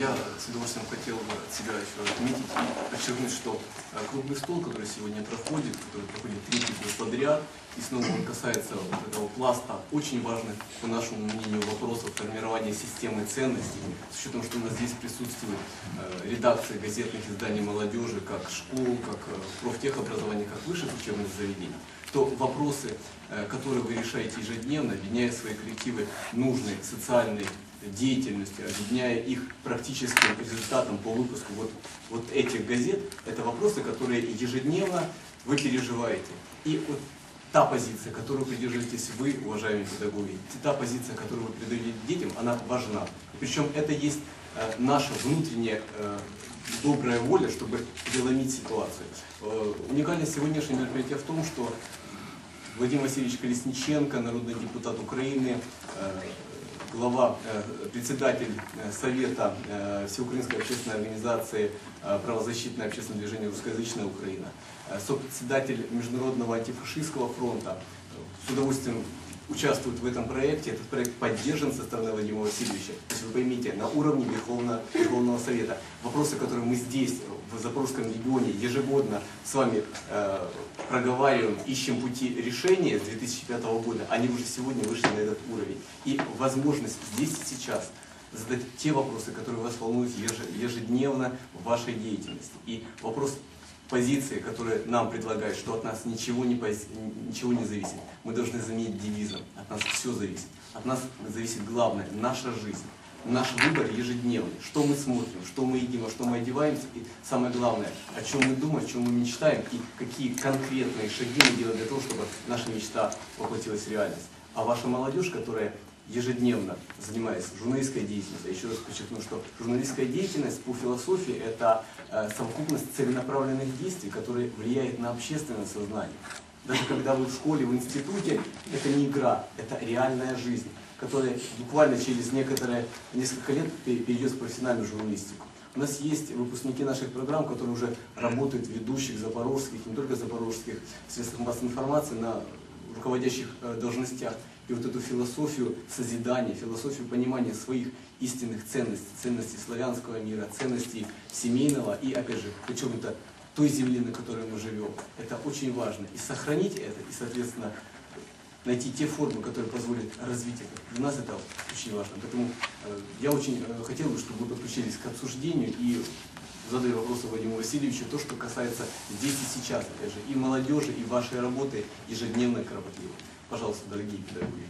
Я с удовольствием хотел бы себя еще отметить подчеркнуть, что э, круглый стол, который сегодня проходит, который проходит третий год подряд, и снова он касается вот этого пласта очень важных, по нашему мнению, вопросов формирования системы ценностей, с учетом, что у нас здесь присутствуют э, редакции газетных изданий молодежи, как школ, как э, профтехобразования, как высших учебных заведений, то вопросы, э, которые вы решаете ежедневно, объединяя свои коллективы нужной социальной деятельности, объединяя их практическим результатом по выпуску вот, вот этих газет, это вопросы, которые ежедневно вы переживаете. И вот та позиция, которую придерживаетесь вы, уважаемые педагоги, та позиция, которую вы передаете детям, она важна. Причем это есть э, наша внутренняя э, добрая воля, чтобы переломить ситуацию. Э, уникальность сегодняшнего мероприятия в том, что Владимир Васильевич Колесниченко, народный депутат Украины, э, глава, э, председатель Совета Всеукраинской общественной организации правозащитное общественное движение «Русскоязычная Украина», сопредседатель Международного антифашистского фронта, с удовольствием участвует в этом проекте. Этот проект поддержан со стороны Владимира Васильевича. То есть вы поймите, на уровне Верховного, Верховного Совета вопросы, которые мы здесь, в Запорожском регионе, ежегодно с вами э, проговариваем, ищем пути решения с 2005 года, они уже сегодня вышли на этот уровень. И возможность здесь и сейчас задать те вопросы, которые вас волнуют еже- ежедневно в вашей деятельности. И вопрос позиции, которые нам предлагают, что от нас ничего не, ничего не зависит. Мы должны заменить девизом. От нас все зависит. От нас зависит главное, наша жизнь. Наш выбор ежедневный. Что мы смотрим, что мы едим, во что мы одеваемся. И самое главное, о чем мы думаем, о чем мы мечтаем. И какие конкретные шаги мы делаем для того, чтобы наша мечта воплотилась в реальность. А ваша молодежь, которая ежедневно занимаясь журналистской деятельностью. Я еще раз подчеркну, что журналистская деятельность по философии – это э, совокупность целенаправленных действий, которые влияют на общественное сознание. Даже когда вы в школе, в институте, это не игра, это реальная жизнь, которая буквально через некоторые, несколько лет пе- перейдет в профессиональную журналистику. У нас есть выпускники наших программ, которые уже работают в ведущих запорожских, не только запорожских средствах массовой информации на руководящих э, должностях. И вот эту философию созидания, философию понимания своих истинных ценностей, ценностей славянского мира, ценностей семейного и, опять же, подчеркнуто, той земли, на которой мы живем. Это очень важно. И сохранить это, и, соответственно, найти те формы, которые позволят развить это. Для нас это очень важно. Поэтому э, я очень э, хотел бы, чтобы вы подключились к обсуждению и задали вопросы Владимиру Васильевичу, то, что касается здесь и сейчас, опять же, и молодежи, и вашей работы ежедневной, кропотливой. Пожалуйста, дорогие педагоги.